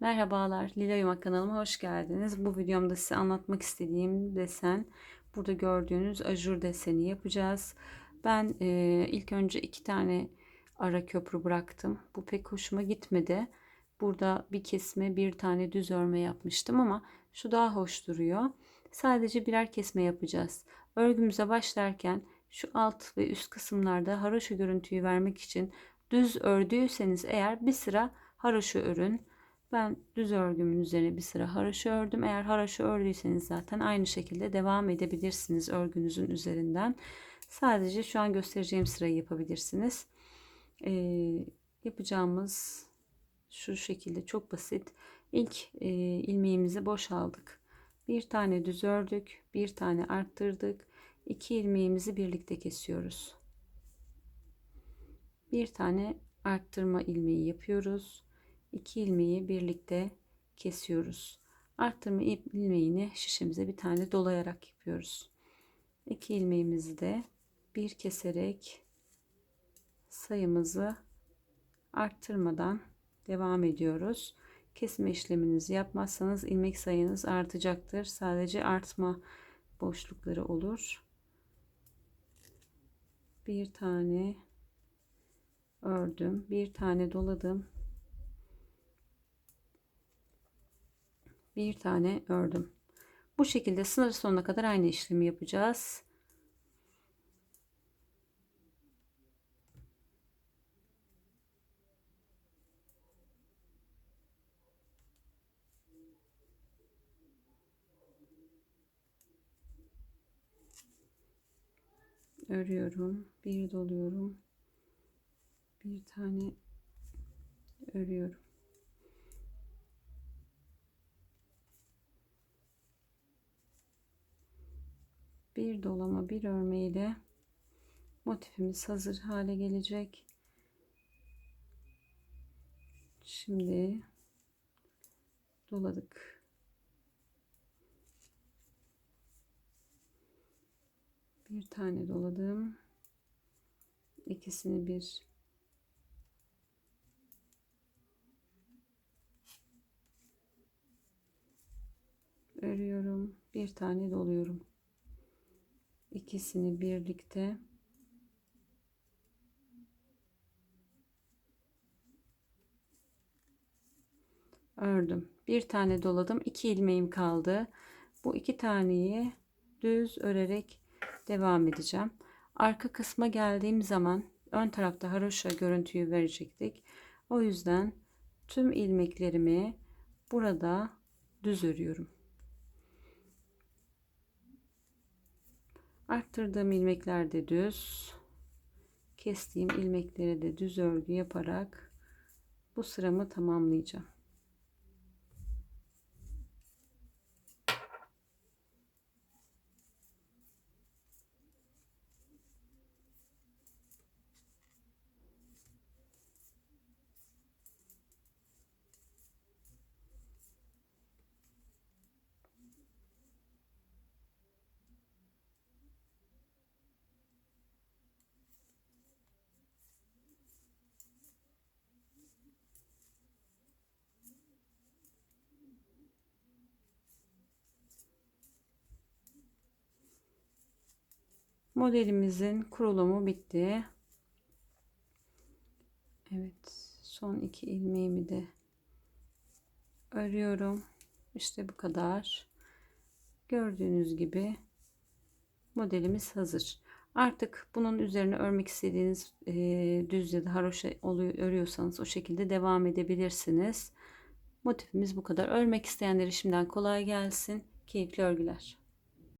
Merhabalar, Lila Yumak kanalıma hoş geldiniz. Bu videomda size anlatmak istediğim desen, burada gördüğünüz ajur deseni yapacağız. Ben e, ilk önce iki tane ara köprü bıraktım. Bu pek hoşuma gitmedi. Burada bir kesme, bir tane düz örme yapmıştım ama şu daha hoş duruyor. Sadece birer kesme yapacağız. Örgümüze başlarken şu alt ve üst kısımlarda haroşa görüntüyü vermek için düz ördüyseniz eğer bir sıra haroşa örün. Ben düz örgümün üzerine bir sıra haroşa ördüm. Eğer haroşa ördüyseniz zaten aynı şekilde devam edebilirsiniz örgünüzün üzerinden. Sadece şu an göstereceğim sırayı yapabilirsiniz. Ee, yapacağımız şu şekilde çok basit. İlk e, ilmeğimizi boşaldık. Bir tane düz ördük, bir tane arttırdık. İki ilmeğimizi birlikte kesiyoruz. Bir tane arttırma ilmeği yapıyoruz. İki ilmeği birlikte kesiyoruz. Arttırma ilmeğini şişemize bir tane dolayarak yapıyoruz. İki ilmeğimizi de bir keserek sayımızı arttırmadan devam ediyoruz. Kesme işleminizi yapmazsanız ilmek sayınız artacaktır. Sadece artma boşlukları olur. Bir tane ördüm. Bir tane doladım. Bir tane ördüm. Bu şekilde sınır sonuna kadar aynı işlemi yapacağız. örüyorum bir doluyorum bir tane örüyorum bir dolama bir örme ile motifimiz hazır hale gelecek. Şimdi doladık. Bir tane doladım. İkisini bir örüyorum. Bir tane doluyorum ikisini birlikte ördüm bir tane doladım iki ilmeğim kaldı bu iki taneyi düz örerek devam edeceğim. Arka kısma geldiğim zaman ön tarafta haroşa görüntüyü verecektik. O yüzden tüm ilmeklerimi burada düz örüyorum. Arttırdığım ilmekler de düz. Kestiğim ilmeklere de düz örgü yaparak bu sıramı tamamlayacağım. Modelimizin kurulumu bitti. Evet, son iki ilmeğimi de örüyorum. İşte bu kadar. Gördüğünüz gibi modelimiz hazır. Artık bunun üzerine örmek istediğiniz e, düz ya da haroşa oluyor, örüyorsanız o şekilde devam edebilirsiniz. Motifimiz bu kadar. Örmek isteyenlere şimdiden kolay gelsin. Keyifli örgüler.